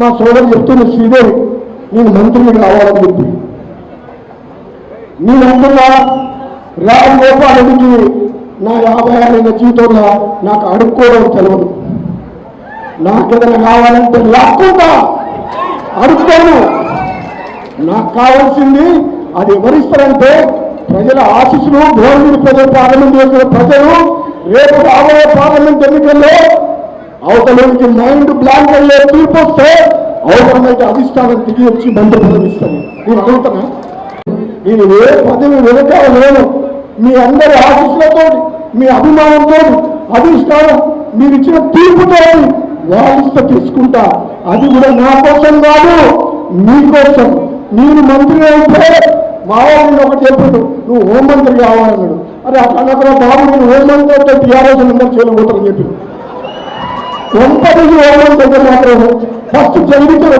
మా సోదరు చెప్తున్న శ్రీదేవి నేను మంత్రిని కావాలని చెప్పి. నేను అంటున్నా రామ్ గోపాల్ రెడ్డికి నా యాభై ఆరైన జీతంలో నాకు అడుక్కోవడం తెలియదు నాకేదైనా కావాలంటే లాక్కుంటా. అడుగుతాను నాకు కావాల్సింది అది ఎవరిస్తారంటే ప్రజల ఆశీస్సులు గవర్నమెంట్ ప్రజలు పార్లమెంట్ ప్రజలు. రేపు రాబోయే పార్లమెంట్ ఎన్నికల్లో అవతల నుంచి మైండ్ బ్లాంక్ అయ్యే తీర్పు వస్తే అవసరమైతే అధిష్టానం తిరిగి వచ్చి మంత్రి పదవి నేను అడుగుతున్నా నేను ఏ పదవి వెనకాల లేను. మీ అందరి ఆశీస్సులతో మీ అభిమానంతో అధిష్టానం మీరు ఇచ్చిన తీర్పుతో వాయిస్తో తీసుకుంటా. అది కూడా నా కోసం కాదు మీకోసం నేను మంత్రి అయితే మా వాళ్ళు ఒకటి చెప్పాడు నువ్వు హోంమంత్రి కావాలన్నాడు. అరే అక్కడ బాబు నేను హోంమంత్రి అయితే టీఆర్ఎస్ అందరూ చెప్పాడు చెప్పి కొంపది హోంమంత్రి అయితే మాత్రం ఫస్ట్ జరిగించిన